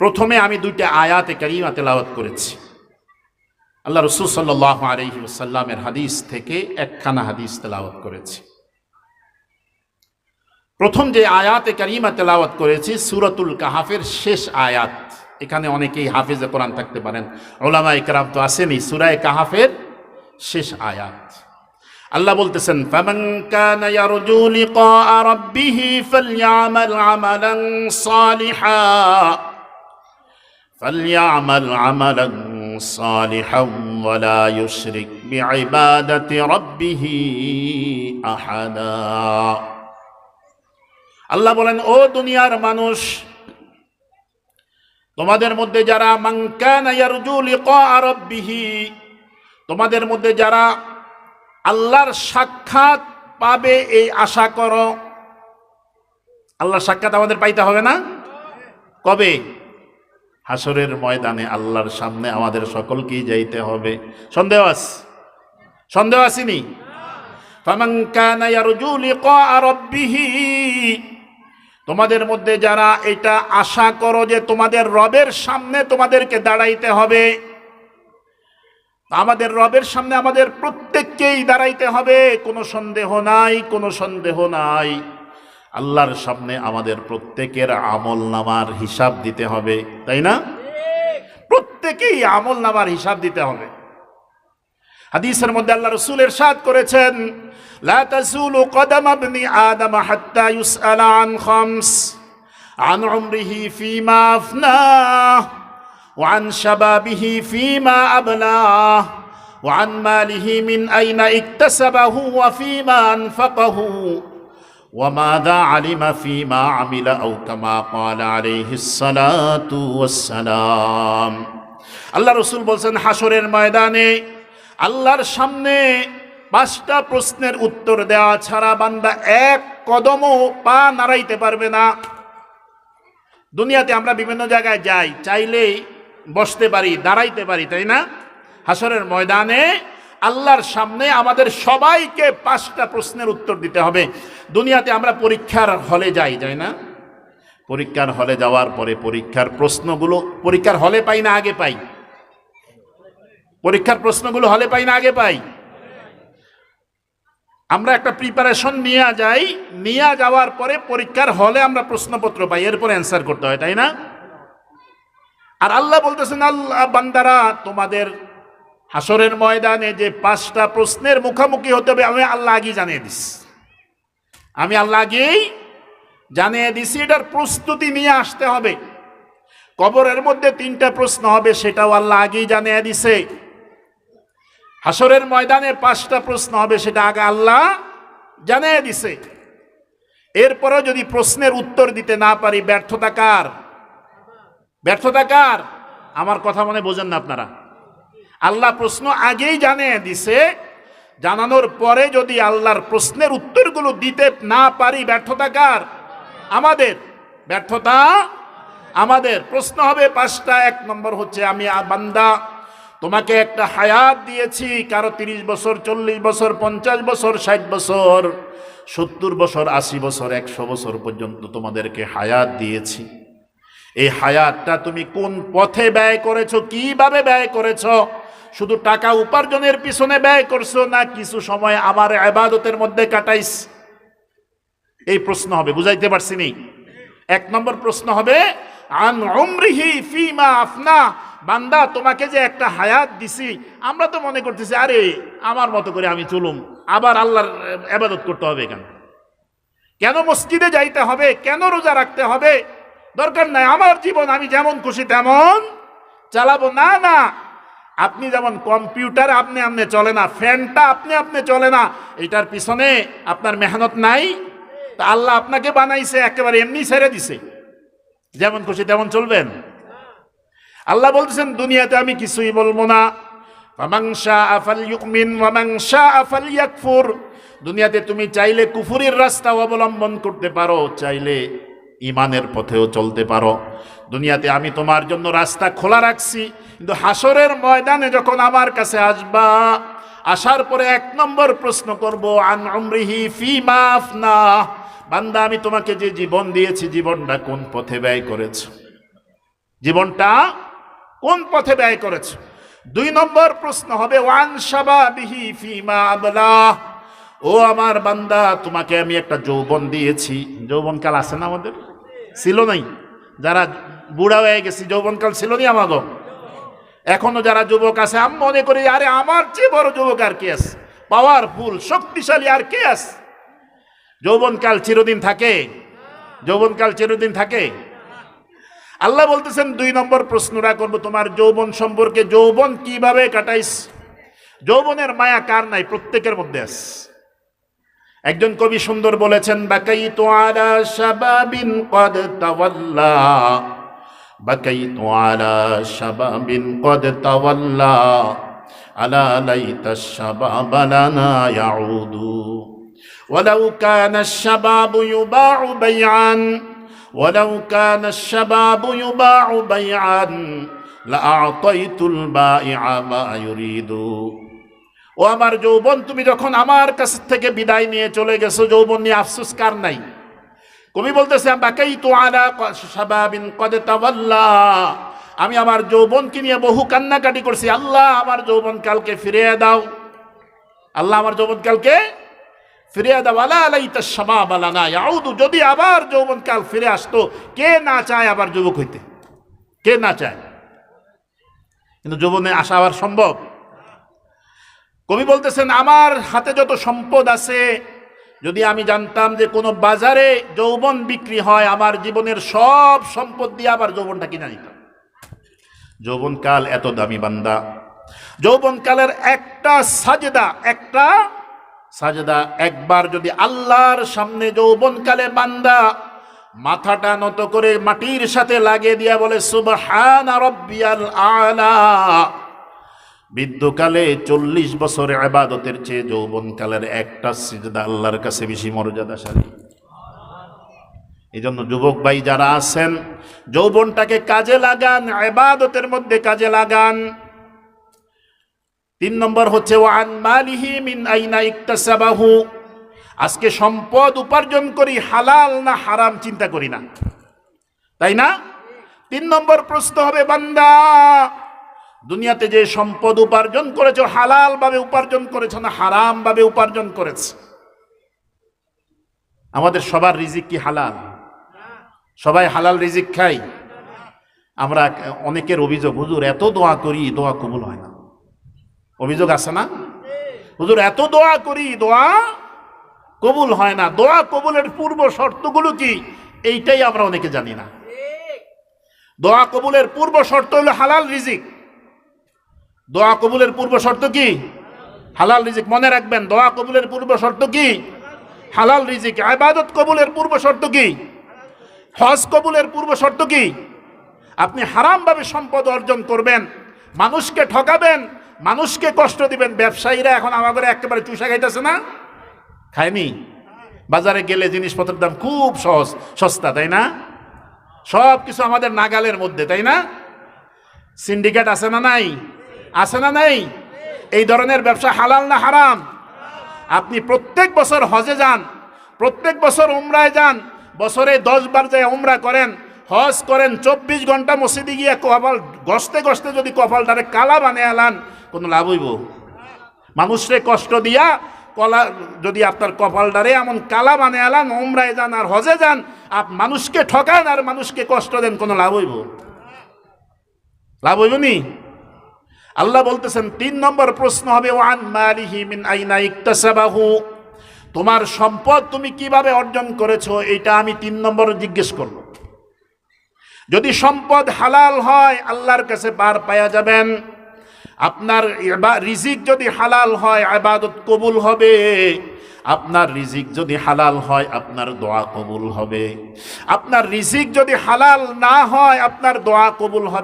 প্রথমে আমি দুইটা আয়াতে কারিমা তেলাওয়াত করেছি। আল্লাহ রসুল সাল্লাহ আলহি সাল্লামের হাদিস থেকে একখানা হাদিস তেলাওয়াত করেছি। প্রথম যে আয়াতে কারিমা তেলাওয়াত করেছি, সুরতুল কাহাফের শেষ আয়াত। এখানে অনেকেই হাফিজে কোরআন থাকতে পারেন। ওলামা ইকরাম তো আসেনি, সুরায় কাহাফের শেষ আয়াত। আল্লাহ বলতেছেন, ফামান কানা ইয়ারজু লিকা রাব্বিহ ফালইআমাল আমালান সালিহা। فليعمل عملا صالحا ولا يشرك بعبادة ربه أحدا আল্লাহ বলেন ও দুনিয়ার মানুষ তোমাদের মধ্যে যারা মাঙ্কানা ইয়ারজু লিকা রাব্বিহি তোমাদের মধ্যে যারা আল্লাহর সাক্ষাৎ পাবে এই আশা করো আল্লাহর সাক্ষাৎ আমাদের পাইতে হবে না কবে হাসরের ময়দানে আল্লাহর সামনে আমাদের সকলকেই যাইতে হবে। সন্দেহ আস? সন্দেহ আসিনি? তোমাদের মধ্যে যারা এটা আশা করো যে তোমাদের রবের সামনে তোমাদেরকে দাঁড়াইতে হবে, আমাদের রবের সামনে আমাদের প্রত্যেককেই দাঁড়াইতে হবে, কোনো সন্দেহ নাই, কোনো সন্দেহ নাই। আল্লাহর সামনে আমাদের প্রত্যেকের আমল নামার হিসাব দিতে হবে তাই না প্রত্যেকেই আমল নামার হিসাব দিতে হবে হাদিসের মধ্যে আল্লাহ রসুল এরশাদ করেছেন لا تزول قدم ابن آدم حتى يسأل عن خمس عن عمره فيما أفناه وعن شبابه فيما أبلاه وعن ماله من أين اكتسبه وفيما أنفقه ওয়ামাদা আলিমা ফিমা আমিলা ও কামা কালা আলিহিসালাতু ওয়াসালাম আল্লাহ রসুল বলছেন হাসরের ময়দানে আল্লাহর সামনে পাঁচটা প্রশ্নের উত্তর দেওয়া ছাড়া বান্দা এক কদমও পা নাড়াইতে পারবে না। দুনিয়াতে আমরা বিভিন্ন জায়গায় যাই, চাইলেই বসতে পারি, দাঁড়াইতে পারি, তাই না? হাসরের ময়দানে আল্লাহর সামনে আমাদের সবাইকে পাঁচটা প্রশ্নের উত্তর দিতে হবে। দুনিয়াতে আমরা পরীক্ষার হলে যাই যাই না? পরীক্ষার হলে যাওয়ার পরে পরীক্ষার প্রশ্নগুলো, পরীক্ষার হলে পাই না আগে পাই? পরীক্ষার প্রশ্নগুলো হলে পাই না আগে পাই? আমরা একটা প্রিপারেশন নিয়ে যাই, নিয়ে যাওয়ার পরে পরীক্ষার হলে আমরা প্রশ্নপত্র পাই, এরপর অ্যান্সার করতে হয়, তাই না? আর আল্লাহ বলতেছেন, আল্লাহ বান্দারা, তোমাদের হাসরের ময়দানে যে পাঁচটা প্রশ্নের মুখোমুখি হতে হবে, আমি আল্লাহ আগেই জানিয়ে দিস আমি আল্লাহ আগেই জানিয়ে দিছি, এটার প্রস্তুতি নিয়ে আসতে হবে। কবরের মধ্যে তিনটা প্রশ্ন হবে, সেটাও আল্লাহ আগেই জানিয়ে দিছে। হাসরের ময়দানে পাঁচটা প্রশ্ন হবে, সেটা আগে আল্লাহ জানিয়ে দিছে। এরপরও যদি প্রশ্নের উত্তর দিতে না পারি, ব্যর্থতা কার? ব্যর্থতা কার? আমার কথা মনে বোঝেন না আপনারা। আল্লাহ প্রশ্ন আগেই জানিয়ে দিছে, জানানোর পরে যদি আল্লাহর প্রশ্নের উত্তরগুলো দিতে না পারি, ব্যর্থতা কার? আমাদের। ব্যর্থতা আমাদের। প্রশ্ন হবে পাঁচটা, এক নম্বর হচ্ছে, আমি বান্দা, তোমাকে একটা হায়াত দিয়েছি, কারও তিরিশ বছর, চল্লিশ বছর, পঞ্চাশ বছর, ষাট বছর, সত্তর বছর, আশি বছর, একশো বছর পর্যন্ত তোমাদেরকে হায়াত দিয়েছি। এই হায়াতটা তুমি কোন পথে ব্যয় করেছ, কীভাবে ব্যয় করেছ? শুধু টাকা উপার্জনের পিছনে ব্যয় করছ না, কিছু সময় আমার আবাদতের মধ্যে কাটাইস। এই প্রশ্ন হবে, বুঝাইতে পারছি নি? এক নম্বর প্রশ্ন হবে, আন উমরিহি ফিমা আফনা। বান্দা, তোমাকে যে একটা হায়াত দিছি, আমরা তো মনে করতেছি, আরে, আমার মতো করে আমি চলুম, আবার আল্লাহর আবাদত করতে হবে কেন? কেন মসজিদে যাইতে হবে, কেন রোজা রাখতে হবে? দরকার নাই, আমার জীবন আমি যেমন খুশি তেমন চালাবো। না না আপনি যেমন কম্পিউটার, আপনি আপনি চলে না। ফ্যানটা আপনি আপনি চলে না। এটার পিছনে আপনার মেহনত নাই। তা আল্লাহ আপনাকে বানাইছে, একেবারে এমনি ছেড়ে দিছে। যেমন খুশি তেমন চলবেন। আল্লাহ বলতেছেন, দুনিয়াতে আমি কিছুই বলব না। দুনিয়াতে তুমি চাইলে কুফুরির রাস্তা অবলম্বন করতে পারো, চাইলে ইমানের পথেও চলতে পারো। দুনিয়াতে আমি তোমার জন্য রাস্তা খোলা রাখছি, কিন্তু হাসরের ময়দানে যখন আমার কাছে আসবা, আসার পরে এক নম্বর প্রশ্ন করব আফনা? বান্দা, আমি তোমাকে যে জীবন দিয়েছি, জীবনটা কোন পথে ব্যয় করেছ? জীবনটা কোন পথে ব্যয় করেছ? দুই নম্বর প্রশ্ন হবে, ওয়ান শাবাবিহি ফিমা আবলা? ও আমার বান্দা, তোমাকে আমি একটা যৌবন দিয়েছি। যৌবনকাল আছে না আমাদের? ছিল নাই? যারা বুড়া হয়ে গেছি, যৌবনকাল ছিল নি আমাগো? এখনও যারা যুবক আছে, আমি মনে করি, আরে আমার চেয়ে বড় যুবক আর কে আছে? পাওয়ারফুল শক্তিশালী আর কে আছে? যৌবনকাল চিরদিন থাকে। যৌবনকাল চিরদিন থাকে। আল্লাহ বলতেছেন, দুই নম্বর প্রশ্নটা করব তোমার যৌবন সম্পর্কে। যৌবন কীভাবে কাটাইস? যৌবনের মায়া কার নাই? প্রত্যেকের মধ্যে আছে। একজন কবি সুন্দর বলেছেন বাকাই তো আলা শাবাবিন কদ তাওয়াল্লা বাকাই তো আলা শাবাবিন কদ তাওয়াল্লা আলা লাইতা শাবাব লানা ইয়াউদু ولو كان الشباب يباع بيعا ولو كان الشباب يباع بيعا لأعطيت البائع ما يريد ও আমার যৌবন, তুমি যখন আমার কাছ থেকে বিদায় নিয়ে চলে গেছো, যৌবন নিয়ে আফসোস কার নাই? কবি বলতেছে বাকাই তো আলা আমি আমার যৌবনকে নিয়ে বহু কান্নাকাটি করছি। আল্লাহ আমার যৌবন কালকে ফিরিয়ে দাও। আল্লাহ আমার যৌবন কালকে ফিরিয়ে দাও। আলা আলাই আলাইতা শাবাব আলানা ইয়াউদু, যদি আবার যৌবন কাল ফিরে আসতো, কে না চায় আবার যুবক হইতে? কে না চায়? কিন্তু যৌবনে আসা আবার সম্ভব? কবি বলতেছেন, আমার হাতে যত সম্পদ আছে, যদি আমি জানতাম যে কোনো বাজারে যৌবন বিক্রি হয়, আমার জীবনের সব সম্পদ দিয়ে আবার যৌবনটা কিনা নিতাম। যৌবনকাল এত দামি বান্দা। যৌবনকালের একটা সাজেদা একটা সাজেদা। একবার যদি আল্লাহর সামনে যৌবনকালে বান্দা মাথাটা নত করে মাটির সাথে লাগিয়ে দিয়া বলে, সুবহান রব্বিয়াল আলা। বৃদ্ধকালে চল্লিশ বছর আবাদতের চেয়ে যৌবনকালের একটা সিজদা আল্লাহর কাছে বেশি মর্যাদাশালী এই জন্য যুবক ভাই যারা আছেন, যৌবনটাকে কাজে লাগান আবাদতের মধ্যে কাজে লাগান। তিন নম্বর হচ্ছে, ওয়ান মালিহি মিন আইনা ইকতাসাবাহু। আজকে সম্পদ উপার্জন করি, হালাল না হারাম চিন্তা করি না। তাই না? তিন নম্বর প্রশ্ন হবে, বান্দা দুনিয়াতে যে সম্পদ উপার্জন করেছ হালাল ভাবে উপার্জন করেছ না হারাম ভাবে উপার্জন করেছে? আমাদের সবার রিজিক কি হালাল? সবাই হালাল রিজিক খাই আমরা অনেকের অভিযোগ, হুজুর, এত দোয়া করি, দোয়া কবুল হয় না। অভিযোগ আছে না? হুজুর, এত দোয়া করি, দোয়া কবুল হয় না। দোয়া কবুলের পূর্ব শর্তগুলো কি? এইটাই আমরা অনেকে জানি না। দোয়া কবুলের পূর্ব শর্ত হলো হালাল রিজিক। দোয়া কবুলের পূর্ব শর্ত কি? হালাল রিজিক মনে রাখবেন। দোয়া কবুলের পূর্ব শর্ত কি? হালাল রিজিক আবাদত কবুলের পূর্ব শর্ত কি? হজ কবুলের পূর্ব শর্ত কি? আপনি হারামভাবে সম্পদ অর্জন করবেন, মানুষকে ঠকাবেন, মানুষকে কষ্ট দিবেন। ব্যবসায়ীরা এখন আমাদের একেবারে চুষা খাইতেছে না? খায়নি? বাজারে গেলে জিনিসপত্রের দাম খুব সহজ, সস্তা, তাই না? সব কিছু আমাদের নাগালের মধ্যে, তাই না? সিন্ডিকেট আছে না নাই? আছে না নাই? এই ধরনের ব্যবসা হালাল না হারাম? আপনি প্রত্যেক বছর হজে যান, প্রত্যেক বছর উমরায় যান, বছরে দশ বার যায় উমরা করেন, হজ করেন, চব্বিশ ঘণ্টা মসজিদে গিয়ে কপাল গসতে গসতে যদি কপাল কপালটারে কালা বানিয়ে আলান কোনো লাভ হইব? মানুষরে কষ্ট দিয়া কলা যদি আপনার কপাল কপালটারে এমন কালা বানিয়ে আলান উমরায় যান আর হজে যান, আপ মানুষকে ঠকান আর মানুষকে কষ্ট দেন, কোনো লাভ হইব? লাভ হইব নি? আল্লাহ বলতেছেন, তিন নম্বর প্রশ্ন হবে, ওয়ান মালিহি মিন আইনা ইকতাসাবাহু? তোমার সম্পদ তুমি কীভাবে অর্জন করেছ, এটা আমি তিন নম্বর জিজ্ঞেস করব। যদি সম্পদ হালাল হয়, আল্লাহর কাছে পার পাওয়া যাবেন। আপনার রিজিক যদি হালাল হয় আবাদত কবুল হবে। আপনার রিজিক যদি হালাল হয়, আপনার দোয়া কবুল হবে। আপনার রিজিক যদি হালাল না হয়, আপনার দোয়া কবুল হবে।